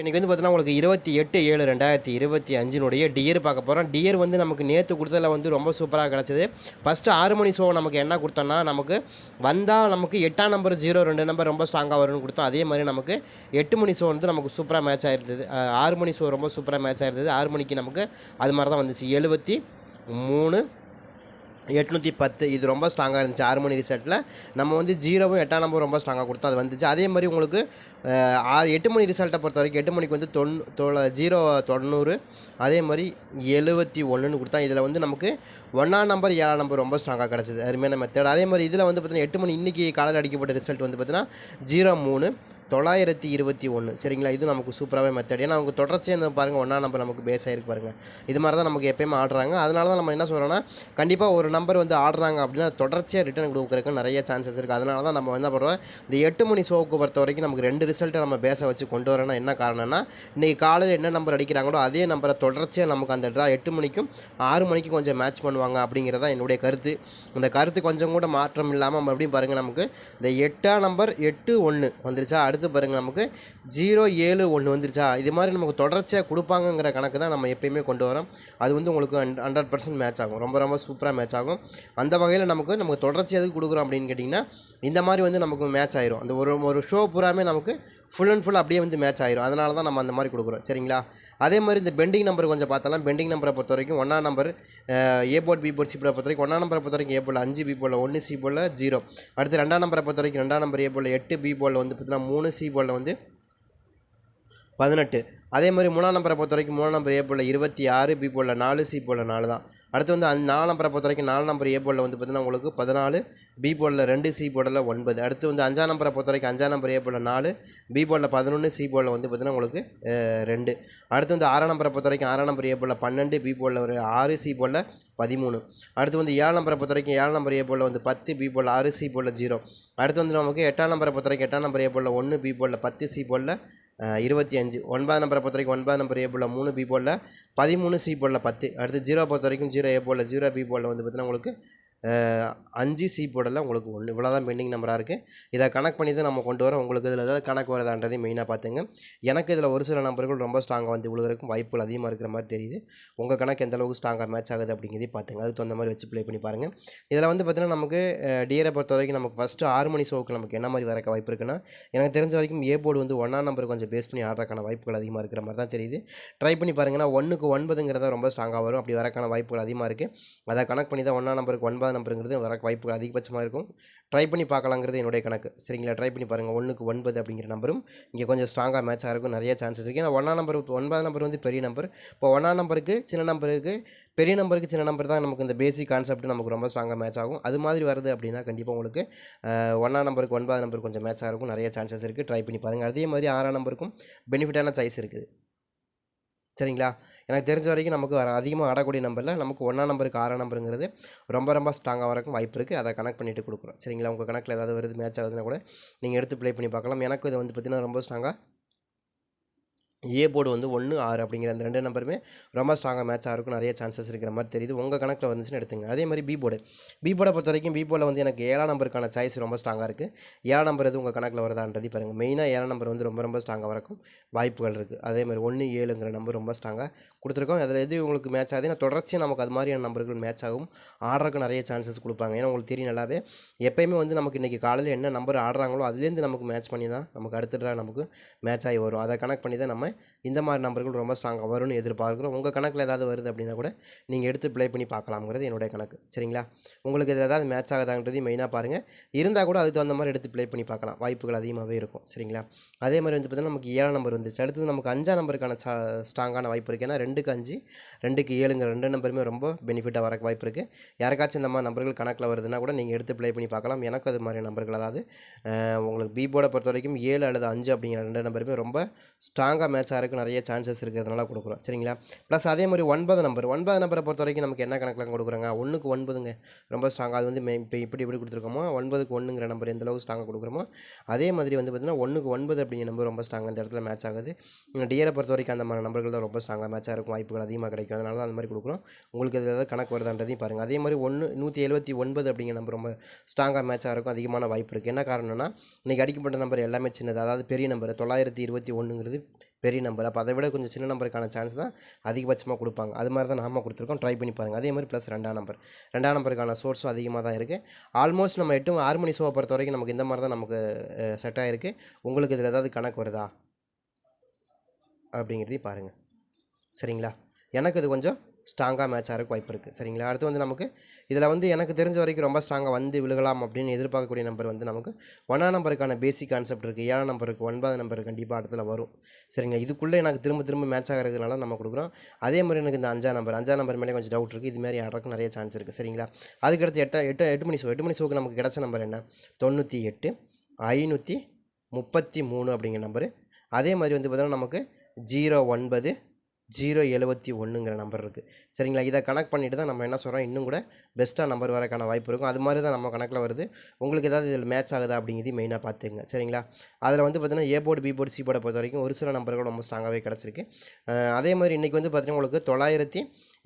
இன்றைக்கி வந்து பார்த்தீங்கன்னா உங்களுக்கு இருபத்தி எட்டு ஏழு ரெண்டாயிரத்தி இருபத்தி அஞ்சினுடைய டியர் பார்க்க போகிறோம் டியர் வந்து நமக்கு நேற்று கொடுத்ததில் வந்து ரொம்ப சூப்பராக கிடச்சிது. ஃபஸ்ட்டு ஆறு மணி ஷோ நமக்கு என்ன கொடுத்தோன்னா நமக்கு வந்தால் நமக்கு எட்டாம் நம்பர் ஜீரோ ரெண்டு நம்பர் ரொம்ப ஸ்ட்ராங்காக வரும்னு கொடுத்தோம். அதே மாதிரி நமக்கு எட்டு மணி ஷோ வந்து நமக்கு சூப்பராக மேட்ச் ஆகிருந்தது ஆறு மணி ஷோ ரொம்ப சூப்பராக மேட்ச் ஆகிருந்தது ஆறு மணிக்கு நமக்கு அது மாதிரி தான் வந்துச்சு. எழுபத்தி மூணு எட்நூற்றி பத்து இது ரொம்ப ஸ்ட்ராங்காக இருந்துச்சு. ஆறு மணி ரிசல்ட்டில் நம்ம வந்து ஜீரோவும் எட்டாம் நம்பர் ரொம்ப ஸ்ட்ராங்காக கொடுத்தோம். அது வந்துச்சு. அதே மாதிரி உங்களுக்கு ஆறு எட்டு மணி ரிசல்ட்டை பொறுத்த வரைக்கும் எட்டு மணிக்கு வந்து தொண்ணூ தொள்ள ஜீரோ தொண்ணூறு. அதே மாதிரி எழுபத்தி ஒன்றுன்னு கொடுத்தா இதில் வந்து நமக்கு ஒன்றாம் நம்பர் ஏழாம் நம்பர் ரொம்ப ஸ்ட்ராங்காக கிடச்சிது. அருமையான மெத்தட் அதே மாதிரி இதில் வந்து பார்த்திங்கன்னா எட்டு மணி இன்றைக்கி காலையில் அடிக்கப்பட்ட ரிசல்ட் வந்து பார்த்திங்கன்னா ஜீரோ மூணு. தொள்ளாயிரத்தி இருபத்தி ஒன்று சரிங்களா? இது நமக்கு சூப்பராகவே மெத்தட் ஏன்னா அவங்க தொடர்ச்சியாக பாருங்கள் ஒன்றா நம்பர் நமக்கு பேஸ் ஆகிருக்கு பாருங்கள் இது மாதிரி தான் நமக்கு எப்பயுமே ஆடுறாங்க. அதனால தான் நம்ம என்ன சொல்கிறோன்னா கண்டிப்பாக ஒரு நம்பர் வந்து ஆடுறாங்க அப்படின்னா தொடர்ச்சியாக ரிட்டர்ன் கொடுக்குறதுக்கு நிறைய சான்சஸ் இருக்குது அதனால தான் நம்ம என்ன பண்ணுறோம் இந்த எட்டு மணி ஷோவுக்கு பொறுத்த வரைக்கும் நமக்கு ரெண்டு ரிசல்ட்டை நம்ம பேச வச்சு கொண்டு வரணும் என்ன காரணம்னா இன்றைக்கி காலையில் என்ன நம்பர் அடிக்கிறாங்களோ அதே நம்பரை தொடர்ச்சியாக நமக்கு அந்த ட்ரா எட்டு மணிக்கும் ஆறு மணிக்கும் கொஞ்சம் மேட்ச் பண்ணுவாங்க அப்படிங்கிறதா என்னுடைய கருத்து. இந்த கருத்து கொஞ்சம் கூட மாற்றம் இல்லாமல் மறுபடியும் பாருங்கள் நமக்கு இந்த எட்டாம் நம்பர் எட்டு ஒன்று வந்துருச்சா? அடுத்து பாருங்கள் நமக்கு ஜீரோ ஏழு ஒன்று வந்துருச்சா? இது மாதிரி நமக்கு தொடர்ச்சியாக கொடுப்பாங்கங்கிற கணக்கு தான் நம்ம எப்பயுமே கொண்டு வரோம். அது வந்து உங்களுக்கு ஹண்ட்ரட் பர்சன்ட் மேட்ச் ஆகும். ரொம்ப ரொம்ப சூப்பராக மேட்ச் ஆகும். அந்த வகையில் நமக்கு நமக்கு தொடர்ச்சி எதுக்கு கொடுக்குறோம் அப்படின்னு கேட்டிங்கன்னா இந்த மாதிரி வந்து நமக்கு மேட்ச் ஆயிரும். அந்த ஒரு ஒரு ஷோ பூராமே நமக்கு ஃபுல் அண்ட் ஃபுல் அப்படியே வந்து மேட்ச் ஆயிரும். அதனால தான் நம்ம அந்த மாதிரி கொடுக்குறோம். சரிங்களா? அதே மாதிரி இந்த பெண்டிங் நம்பர் கொஞ்சம் பார்த்தாலாம் பெண்டிங் நம்பரை பொறுத்த வரைக்கும் ஒன்றா number A board B board C போர்டை பொறுத்த வரைக்கும் ஒன்றா நம்பரை பொறுத்த வரைக்கும் ஏ போல் அஞ்சு பி போல் ஒன்று சி போல் ஜீரோ அடுத்து ரெண்டாம் நம்பரை பொறுத்த வரைக்கும் ரெண்டாம் நம்பர் ஏ போல் எட்டு பி போல் வந்து பார்த்தீங்கன்னா மூணு சி போல் வந்து பதினெட்டு. அதே மாதிரி மூணாம் நம்பரை பொறுத்த வரைக்கும் மூணாம் நம்பர் ஏ போல் இருபத்தி ஆறு பி போல் நாலு சி போல் நாலு தான். அடுத்து வந்து அந்த நாலாம் நம்பரை பொறுத்த வரைக்கும் நாலு நம்பர் ஏ போர்டில் வந்து பார்த்திங்கன்னா உங்களுக்கு பதினாலு பி போர்டில் ரெண்டு சி போர்டில் ஒன்பது. அடுத்து வந்து அஞ்சாம் நம்பரை பொறுத்த வரைக்கும் அஞ்சாம் நம்பர் ஏ போர்டில் நாலு பி போர்டில் பதினொன்று சி போர்டில் வந்து பார்த்திங்கன்னா உங்களுக்கு ரெண்டு. அடுத்து வந்து ஆறாம் நம்பரை பொறுத்த வரைக்கும் ஆறாம் நம்பர் ஏ போர்டில் பன்னெண்டு பி போர்டில் ஒரு ஆறு சி போர்டில் பதிமூணு. அடுத்து வந்து ஏழு நம்பரை பொறுத்த வரைக்கும் ஏழாம் நம்பர் ஏ போர்டில் வந்து பத்து பி போர்டில் ஆறு சி போர்டில் ஜீரோ. அடுத்து வந்து நமக்கு எட்டாம் நம்பரை பொறுத்த வரைக்கும் எட்டாம் நம்பர் ஏ போர்டில் ஒன்று பி போர்டில் பத்து சி போர்டில் இருபத்தி அஞ்சு. ஒன்பதாம் நம்பரை பொறுத்த வரைக்கும் ஒன்பது நம்பர் ஏ போலில் மூணு பி போலில் பதிமூணு சி போலில் பத்து. அடுத்து ஜீரோ பொறுத்த வரைக்கும் ஜீரோ ஏ போலில் ஜீரோ பி போலில் வந்து பார்த்தீங்கன்னா உங்களுக்கு அஞ்சு சி போர்டில் உங்களுக்கு ஒன்று இவ்வளோ தான் பெண்டிங் நம்பராக இருக்குது இதை கணக்கு பண்ணி தான் நம்ம கொண்டு வரோம் உங்களுக்கு இதில் ஏதாவது கணக்கு வருதான்றதையும் மெயினாக பார்த்துங்க. எனக்கு இதில் ஒரு சில நம்பர்கள் ரொம்ப ஸ்ட்ராங்காக வந்து இவ்வளோக்கும் வாய்ப்புகள் அதிகமாக இருக்கிற மாதிரி தெரியுது. உங்கள் கணக்கு எந்த அளவுக்கு ஸ்ட்ராங்காக மேட்ச் ஆகுது அப்படிங்கிறதே பார்த்துங்க. அதுக்கு தகுந்த மாதிரி வச்சு ப்ளே பண்ணி பாருங்கள் இதில் வந்து பார்த்தீங்கன்னா நமக்கு டியரை பொறுத்த வரைக்கும் நமக்கு ஃபஸ்ட்டு ஆறு மணி ஷோவுக்கு நமக்கு என்ன மாதிரி வரக்க வாய்ப்பு இருக்குன்னா எனக்கு தெரிஞ்ச வரைக்கும் ஏ போர்டு வந்து ஒன்றாம் நம்பர் கொஞ்சம் பேஸ் பண்ணி ஆடுறதுக்கான வாய்ப்புகள் அதிகமாக இருக்கிற மாதிரி தான் தெரியுது. ட்ரை பண்ணி பாருங்கன்னா ஒன்றுக்கு ஒன்பதுங்கிறத ரொம்ப ஸ்ட்ராங்காக வரும். அப்படி வரக்கான வாய்ப்புகள் அதிகமாக இருக்குது அதை கணக்கு பண்ணி தான் ஒன்றாம் நம்பருக்கு ஒன்பது ஒன்பதாம் நம்பருங்கிறது வர வாய்ப்புகள் அதிகபட்சமாக இருக்கும். ட்ரை பண்ணி பார்க்கலாங்கிறது என்னுடைய கணக்கு. சரிங்களா? ட்ரை பண்ணி பாருங்கள் ஒன்றுக்கு ஒன்பது அப்படிங்கிற நம்பரும் இங்கே கொஞ்சம் ஸ்ட்ராங்காக மேட்ச் இருக்கும். நிறைய சான்சஸ் இருக்குது ஏன்னா ஒன்றாம் நம்பர் ஒன்பதாம் நம்பர் வந்து பெரிய நம்பர் இப்போ ஒன்றாம் நம்பருக்கு சின்ன நம்பருக்கு பெரிய நம்பருக்கு சின்ன நம்பர் தான் நமக்கு இந்த பேசிக் கான்செப்ட் நமக்கு ரொம்ப ஸ்ட்ராங்காக மேட்ச் ஆகும். அது மாதிரி வருது அப்படின்னா கண்டிப்பாக உங்களுக்கு ஒன்றாம் நம்பருக்கு ஒன்பதாம் நம்பருக்கு கொஞ்சம் மேட்ச் இருக்கும். நிறைய சான்சஸ் இருக்குது ட்ரை பண்ணி பாருங்கள் அதே மாதிரி ஆறாம் நம்பருக்கும் பெனிஃபிட்டான சாய்ஸ் இருக்குது. சரிங்களா? எனக்கு தெரிஞ்ச வரைக்கும் நமக்கு வர அதிகமாக ஆடக்கூடிய நம்பரில் நமக்கு ஒன்றாம் நம்பருக்கு ஆறாம் நம்பருங்கிறது ரொம்ப ரொம்ப ஸ்ட்ராங்காக வரக்கும் வாய்ப்பு இருக்குது அதை கனெக்ட் பண்ணிட்டு கொடுக்குறோம். சரிங்களா? உங்கள் கணக்கில் ஏதாவது வருது மேட்ச் ஆகுதுன்னா கூட நீங்கள் எடுத்து ப்ளே பண்ணி பார்க்கலாம். எனக்கு இது வந்து பார்த்திங்கன்னா ரொம்ப ஸ்ட்ராங்காக ஏ போர்டு வந்து ஒன்று ஆறு அப்படிங்கிற அந்த ரெண்டு நம்பருமே ரொம்ப ஸ்ட்ராங்காக மேட்ச் ஆகிறதுக்கும் நிறைய சான்சஸ் இருக்கிற மாதிரி தெரியுது. உங்கள் கணக்கில் வந்துச்சுன்னு எடுத்துங்க. அதே மாதிரி பி போர்டு பி போர்டை பொறுத்த வரைக்கும் பி போர்டில் வந்து எனக்கு ஏழாம் நம்பருக்கான சாய்ஸ் ரொம்ப ஸ்ட்ராங்காக இருக்குது ஏழாம் நம்பர் எது உங்கள் கணக்கில் வருதான்றது பாருங்கள் மெயினாக ஏழாம் நம்பர் வந்து ரொம்ப ரொம்ப ஸ்ட்ராங்காக வரக்கும் வாய்ப்புகள் இருக்குது அதே மாதிரி ஒன்று ஏழுங்கிற நம்பர் ரொம்ப ஸ்ட்ராங்காக கொடுத்துருக்கோம். அதில் எது உங்களுக்கு மேட்ச் ஆகுது? நான் தொடர்ச்சியாக நமக்கு அது மாதிரியான நம்பர்கள் மேட்ச் ஆகும். ஆடுறதுக்கு நிறைய சான்சஸ் கொடுப்பாங்க. ஏன்னா உங்களுக்கு தெரியும் நல்லாவே எப்பயுமே வந்து நமக்கு இன்றைக்கி காலையில் என்ன நம்பர் ஆடுறாங்களோ அதுலேருந்து நமக்கு மேட்ச் பண்ணி தான் நமக்கு அடுத்த நமக்கு மேட்ச் ஆகி வரும். அதை கனெக்ட் பண்ணி தான் நம்ம இந்த மாதிரி நம்பர்கள் ரொம்ப ஸ்ட்ராங்காக வரும்னு எதிர்பார்க்குறோம். உங்கள் கணக்கில் ஏதாவது வருது அப்படின்னா கூட நீங்கள் எடுத்து ப்ளே பண்ணி பார்க்கலாம்ங்கிறது என்னுடைய கணக்கு. சரிங்களா? உங்களுக்கு இதில் ஏதாவது மேட்ச் ஆகுதாங்கிறது மெயினாக பாருங்கள் இருந்தால் கூட அதுக்கு தகுந்த மாதிரி எடுத்து ப்ளே பண்ணி பார்க்கலாம். வாய்ப்புகள் அதிகமாகவே இருக்கும். சரிங்களா? அதே மாதிரி வந்து பார்த்தீங்கன்னா நமக்கு ஏழாம் நம்பர் வந்துச்சு. அடுத்தது நமக்கு அஞ்சாம் நம்பருக்கான ஸ்ட்ராங்கான வாய்ப்பு இருக்குது ஏன்னா ரெண்டுக்கு அஞ்சு ரெண்டுக்கு ஏழுங்கிற ரெண்டு நம்பருமே ரொம்ப பெனிஃபிட்டாக வர வாய்ப்பு இருக்குது யாருக்காச்சும் இந்த மாதிரி நம்பர்கள் கணக்கில் வருதுன்னா கூட நீங்கள் எடுத்து ப்ளே பண்ணி பார்க்கலாம். எனக்கு அது மாதிரி நம்பர்கள் அதாவது உங்களுக்கு பி போர்டை பொறுத்த வரைக்கும் ஏழு அல்லது அஞ்சு அப்படிங்கிற ரெண்டு நம்பருமே ரொம்ப ஸ்ட்ராங்காக மேட்ச் ஆகிறதுக்கு நிறைய சான்சஸ் இருக்கிறதுனால கொடுக்குறோம். சரிங்களா? ப்ளஸ் அதே மாதிரி ஒன்பது நம்பர் ஒன்பது நம்பரை பொறுத்த வரைக்கும் நமக்கு என்ன கணக்கில் கொடுக்குறாங்க? ஒன்றுக்கு ஒன்பதுங்க. ரொம்ப ஸ்ட்ராங்காக அது வந்து மே இப்போ இப்படி இப்படி கொடுத்துருக்கோமோ ஒன்பதுக்கு ஒன்றுங்கிற நம்பர் எந்த அளவுக்கு ஸ்ட்ராங்காக கொடுக்குறோமோ அதே மாதிரி வந்து பார்த்திங்கன்னா ஒன்றுக்கு ஒன்பது அப்படிங்கிற நம்பர் ரொம்ப ஸ்ட்ராங்காக இந்த இடத்துல மேட்ச் ஆகுது. டியரை பொறுத்த வரைக்கும் அந்த மாதிரி நம்பர்கள் தான் ரொம்ப ஸ்ட்ராங்காக மேட்சாக இருக்கும். வாய்ப்புகள் அதிகமாக கிடைக்கும். அதனால தான் அந்த மாதிரி கொடுக்குறோம். உங்களுக்கு இதில் ஏதாவது கணக்கு வருதான்றதையும் பாருங்கள் அதே மாதிரி ஒன்று நூற்றி எழுபத்தி ஒன்பது அப்படிங்கிற நம்பர் ரொம்ப ஸ்ட்ராங்காக மேட்சாக இருக்கும். அதிகமான வாய்ப்பு இருக்குது என்ன காரணம்னா இன்றைக்கி அடிக்கப்பட்ட நம்பர் எல்லாமே சின்னது. அதாவது பெரிய நம்பர் தொள்ளாயிரத்தி இருபத்தி ஒன்றுங்கிறது பெரிய நம்பர் அப்போ அதை விட கொஞ்சம் சின்ன நம்பருக்கான சான்ஸ் தான் அதிகபட்சமாக கொடுப்பாங்க. அது மாதிரி தான் நாம கொடுத்துருக்கோம். ட்ரை பண்ணி பாருங்கள் அதே மாதிரி ப்ளஸ் ரெண்டாம் நம்பர் ரெண்டாம் நம்பருக்கான சோர்ஸும் அதிகமாக தான் இருக்குது ஆல்மோஸ்ட் நம்ம எட்டு ஆறு மணி ஷோவை பொறுத்த வரைக்கும் நமக்கு இந்த மாதிரி தான் நமக்கு செட் ஆகிருக்கு உங்களுக்கு இதில் ஏதாவது கணக்கு வருதா? அப்படிங்கிறதையும் பாருங்கள் சரிங்களா? எனக்கு இது கொஞ்சம் ஸ்ட்ராங்காக மேட்ச் ஆகிறதுக்கு வாய்ப்பு இருக்குது சரிங்களா? அடுத்து வந்து நமக்கு இதில் வந்து எனக்கு தெரிஞ்ச வரைக்கும் ரொம்ப ஸ்ட்ராங்காக வந்து விழுகலாம் அப்படின்னு எதிர்பார்க்கக்கூடிய நம்பர் வந்து நமக்கு ஒன்றாம் நம்பருக்கான பேசிக் கான்செப்ட் இருக்குது ஏழாம் நம்பருக்கு ஒன்பதாம் நம்பர் கண்டிப்பாக இடத்துல வரும். சரிங்களா? இதுக்குள்ளே எனக்கு திரும்ப திரும்ப மேட்ச் ஆகிறதுனால நம்ம கொடுக்குறோம். அதே மாதிரி எனக்கு இந்த அஞ்சாம் நம்பர் அஞ்சாம் நம்பர் மேலே கொஞ்சம் டவுட் இருக்குது இது மாதிரி ஆடுறதுக்கு நிறைய சான்ஸ் இருக்குது சரிங்களா? அதுக்கடுத்து எட்டு எட்டு எட்டு மணி ஷோ எட்டு மணி ஷோக்கு நமக்கு கிடச்ச நம்பர் என்ன? தொண்ணூற்றி எட்டு ஐநூற்றி முப்பத்தி மூணு அப்படிங்கிற நம்பரு அதே மாதிரி வந்து பார்த்தோன்னா நமக்கு ஜீரோ ஒன்பது ஜீரோ எழுபத்தி ஒன்றுங்கிற நம்பர் இருக்குது சரிங்களா? இதை கனெக்ட் பண்ணிட்டு தான் நம்ம என்ன சொல்கிறோம் இன்னும் கூட பெஸ்ட்டாக நம்பர் வரக்கான வாய்ப்பு இருக்கும். அது மாதிரி தான் நம்ம கணக்கில் வருது. உங்களுக்கு ஏதாவது இதில் மேட்ச் ஆகுதா அப்படிங்கிறது மெயினாக பார்த்துங்க சரிங்களா? அதில் வந்து பார்த்திங்கன்னா A board B board C போர்டை பொறுத்த வரைக்கும் ஒரு சில நம்பர்கள் ரொம்ப ஸ்ட்ராங்காகவே கிடச்சிருக்கு. அதே மாதிரி இன்றைக்கி வந்து பார்த்திங்கன்னா உங்களுக்கு தொள்ளாயிரத்தி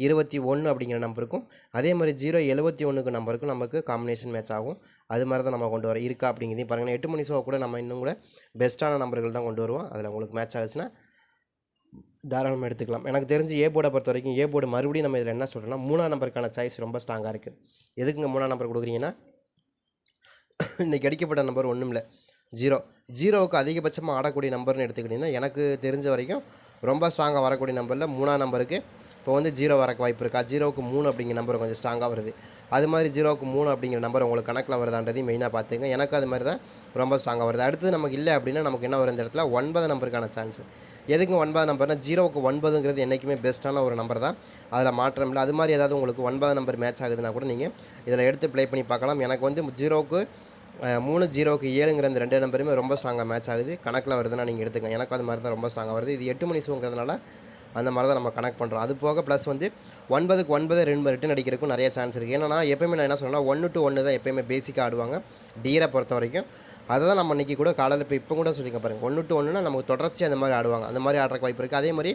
இருபத்தி ஒன்று அப்படிங்கிற நம்பருக்கும் அதே மாதிரி ஜீரோ எழுபத்தி ஒன்றுக்கு நம்பருக்கும் நமக்கு காம்பினேஷன் மேட்ச் ஆகும். அது மாதிரி தான் நம்ம கொண்டு வரோம் இருக்கா அப்படிங்கிறதையும் பாருங்கள் எட்டு மணி ஷோ கூட நம்ம இன்னும் கூட பெஸ்ட்டான நம்பர்கள் தான் கொண்டு வருவோம். அதில் உங்களுக்கு மேட்ச் ஆகுச்சுன்னா தாராளமாக எடுத்துக்கலாம். எனக்கு தெரிஞ்சு ஏ போர்டை பொறுத்த வரைக்கும் ஏ போர்டு மறுபடியும் நம்ம இதில் என்ன சொல்கிறோம்னா மூணாம் நம்பருக்கான சாய்ஸ் ரொம்ப ஸ்ட்ராங்காக இருக்குது எதுக்குங்க மூணாம் நம்பர் கொடுக்குறீங்கன்னா இன்றைக்கி அடிக்கப்பட்ட நம்பர் ஒன்றும் இல்லை. ஜீரோ ஜீரோவுக்கு அதிகபட்சமாக ஆடக்கூடிய நம்பர்னு எடுத்துக்கிட்டிங்கன்னா எனக்கு தெரிஞ்ச வரைக்கும் ரொம்ப ஸ்ட்ராங்காக வரக்கூடிய நம்பரில் மூணாம் நம்பருக்கு இப்போ வந்து ஜீரோ வரக்கு வாய்ப்பு இருக்கா. ஜீரோவுக்கு மூணு அப்படிங்கிற நம்பர் கொஞ்சம் ஸ்ட்ராங்காக வருது. அது மாதிரி ஜீரோவுக்கு மூணு அப்படிங்கிற நம்பர் உங்களுக்கு கணக்கில் வருதான்றதையும் மெயினாக பார்த்துங்க எனக்கு அது மாதிரி தான் ரொம்ப ஸ்ட்ராங்காக வருது. அடுத்து நமக்கு இல்லை அப்படின்னா நமக்கு என்ன வரும் இந்த இடத்துல? ஒன்பது நம்பருக்கான சான்ஸ் எதுக்கு ஒன்பது நம்பர்னால் ஜீரோவுக்கு ஒன்பதுங்கிறது என்றைக்குமே பெஸ்ட்டான ஒரு நம்பர் தான். அதில் மாற்றம் இல்லை. அது மாதிரி ஏதாவது உங்களுக்கு ஒன்பது நம்பர் மேட்ச் ஆகுதுன்னா கூட நீங்கள் இதில் எடுத்து ப்ளே பண்ணி பார்க்கலாம். எனக்கு வந்து ஜீரோவுக்கு மூணு ஜீரோவுக்கு ஏழுங்கிற அந்த ரெண்டு நம்பருமே ரொம்ப ஸ்ட்ராங்காக மேட்ச் ஆகுது. கணக்கில் வருதுன்னா நீங்கள் எடுத்துக்கங்க. எனக்கு அது மாதிரி தான் ரொம்ப ஸ்ட்ராங்காக வருது. இது எட்டு மணி ஷோங்கிறதுனால அந்த மாதிரி தான் நம்ம கனெக்ட் பண்ணுறோம் அது போக ப்ளஸ் வந்து ஒன்பதுக்கு ஒன்பது ரெண்டு ரிட்டன் அடிக்கிறதுக்கும் நிறைய சான்ஸ் இருக்குது ஏன்னா நான் எப்பயுமே நான் என்ன சொன்னேன்னா ஒன்று டு ஒன்று தான் எப்பயுமே பேசிக்காக ஆடுவாங்க. டீரை பொறுத்த வரைக்கும். அதை தான் நம்ம இன்றைக்கி கூட காலையில் இப்போ இப்போ கூட சொல்லிக்க பாருங்க. ஒன்று டு ஒன்றுனா நமக்கு தொடர்ச்சி அந்த மாதிரி ஆடுவாங்க. அந்த மாதிரி ஆடுறக்கு வாய்ப்பு இருக்குது அதே மாதிரி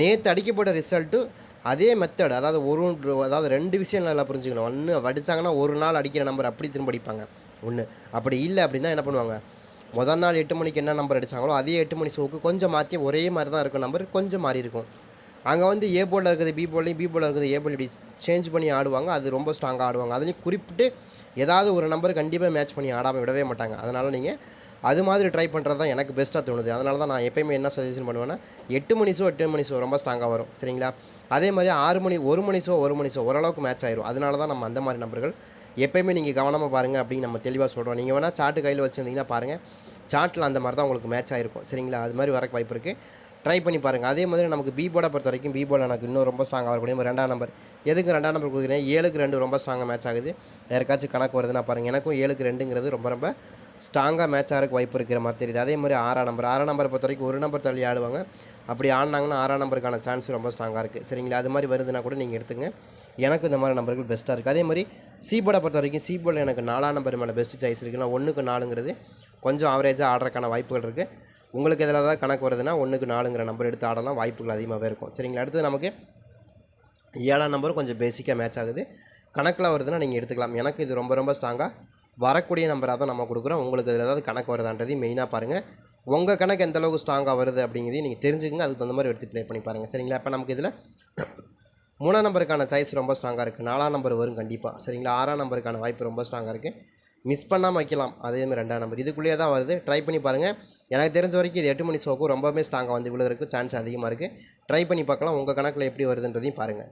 நேற்று அடிக்கப்பட்ட ரிசல்ட்டு அதே மெத்தட் அதாவது ஒரு அதாவது ரெண்டு விஷயம் நல்லா புரிஞ்சுக்கணும். ஒன்று வடித்தாங்கன்னா ஒரு நாள் அடிக்கிற நம்பர் அப்படி திரும்ப அடிப்பாங்க. ஒன்று அப்படி இல்லை அப்படின்னா என்ன பண்ணுவாங்க? முதல் நாள் எட்டு மணிக்கு என்ன நம்பர் அடித்தாங்களோ அதே எட்டு மணி ஷோவுக்கு கொஞ்சம் மாற்றி ஒரே மாதிரி தான் இருக்கும் நம்பர் கொஞ்சம் மாறி இருக்கும். அங்கே வந்து ஏ போர்டில் இருக்கிறது பி போர்ட்லையும் பி போர்டில் இருக்கிறது ஏ போர்டில் இப்படி சேஞ்ச் பண்ணி ஆடுவாங்க. அது ரொம்ப ஸ்ட்ராங்காக ஆடுவாங்க. அதுலேயும் குறிப்பிட்டு ஏதாவது ஒரு நம்பர் கண்டிப்பாக மேட்ச் பண்ணி ஆடாமல் விடவே மாட்டாங்க. அதனால் நீங்கள் அது மாதிரி ட்ரை பண்ணுறது தான் எனக்கு பெஸ்ட்டாக தோணுது. அதனால தான் நான் எப்பயுமே என்ன சஜஷன் பண்ணுவேன்னா எட்டு மணி ஷோ எட்டு மணி ஷோ ரொம்ப ஸ்ட்ராங்காக வரும். சரிங்களா? அதே மாதிரி ஆறு மணி ஒரு மணி ஷோ ஒரு மணி ஷோ ஓரளவுக்கு மேட்ச் ஆயிரும். அதனால தான் நம்ம அந்த மாதிரி நம்பர்கள் எப்பயுமே நீங்கள் கவனமாக பாருங்கள் அப்படின்னு நம்ம தெளிவாக சொல்கிறோம் நீங்கள் வேணால் சார்ட்டு கையில் வச்சுருந்தீங்கன்னா பாருங்கள் சார்ட்டில் அந்த மாதிரி தான் உங்களுக்கு மேட்ச் ஆகிருக்கும் சரிங்களா? அது மாதிரி வரக்கு வாய்ப்பு இருக்குது ட்ரை பண்ணி பாருங்கள் அதே மாதிரி நமக்கு பி போர்டை பொறுத்த வரைக்கும் பி எனக்கு இன்னும் ரொம்ப ஸ்ட்ராங்காக வரக்கூடிய ஒரு ரெண்டாம் நம்பர் எதுக்கு ரெண்டாம் நம்பர் கொடுக்குறேன் ஏழுக்கு ரெண்டு ரொம்ப ஸ்ட்ராங்காக மேட்ச் ஆகுது. யாருக்காச்சும் கணக்கு வருதுன்னா பாருங்கள் எனக்கும் ஏழுக்கு ரெண்டுங்கிறது ரொம்ப ரொம்ப ஸ்ட்ராங்காக மேட்ச் ஆகிறதுக்கு வாய்ப்பு இருக்கிற மாதிரி தெரியுது. அதே மாதிரி ஆறாம் நம்பர் ஆறாம் நம்பரை பொறுத்த வரைக்கும் ஒரு நம்பர் தள்ளி ஆடுவாங்க. அப்படி ஆடினாங்கன்னா ஆறாம் நம்பருக்கான சான்ஸ் ரொம்ப ஸ்ட்ராங்காக இருக்குது சரிங்களா? அது மாதிரி வருதுன்னா கூட நீங்கள் எடுத்துங்க. எனக்கு இந்த மாதிரி நம்பர்கள் பெஸ்ட்டாக இருக்குது அதே மாதிரி சீபோர்டை பொறுத்த வரைக்கும் சீபோர்டில் எனக்கு நாலாம் நம்பர் மேலே பெஸ்ட்டு சாய்ஸ் இருக்குன்னா ஒன்றுக்கு நாலுங்கிறது கொஞ்சம் ஆவரேஜாக ஆடுறதுக்கான வாய்ப்புகள் இருக்குது உங்களுக்கு இதில் தான் கணக்கு வருதுன்னா ஒன்றுக்கு நாலுங்கிற நம்பர் எடுத்து ஆடலாம். வாய்ப்புகள் அதிகமாகவே இருக்கும். சரிங்களா? அடுத்து நமக்கு ஏழாம் நம்பரும் கொஞ்சம் பேசிக்காக மேட்ச் ஆகுது. கணக்கில் வருதுன்னா நீங்கள் எடுத்துக்கலாம். எனக்கு இது ரொம்ப ரொம்ப ஸ்ட்ராங்காக வரக்கூடிய நம்பராக தான் நம்ம கொடுக்குறோம். உங்களுக்கு இதில் ஏதாவது கணக்கு வருதான்றதையும் மெயினாக பாருங்கள் உங்கள் கணக்கு எந்த அளவுக்கு ஸ்ட்ராங்காக வருது அப்படிங்கிறதையும் நீங்கள் தெரிஞ்சுக்கங்க. அதுக்கு தகுந்த மாதிரி எடுத்து ப்ளே பண்ணி பாருங்கள் சரிங்களா? இப்போ நமக்கு இதில் மூணாம் நம்பருக்கான சாய்ஸ் ரொம்ப ஸ்ட்ராங்காக இருக்குது நாலாம் நம்பர் வரும் கண்டிப்பாக சரிங்களா? ஆறாம் நம்பருக்கான வாய்ப்பு ரொம்ப ஸ்ட்ராங்காக இருக்குது மிஸ் பண்ணாமல் வைக்கலாம். அதே மாதிரி ரெண்டாம் நம்பர் இதுக்குள்ளேயே தான் வருது. ட்ரை பண்ணி பாருங்கள் எனக்கு தெரிஞ்ச வரைக்கும் இது எட்டு மணி ஷோக்கும் ரொம்பவே ஸ்ட்ராங்காக வந்து விழுகிறதுக்கு சான்ஸ் அதிகமாக இருக்குது ட்ரை பண்ணி பார்க்கலாம். உங்கள் கணக்கில் எப்படி வருதுன்றதையும் பாருங்கள்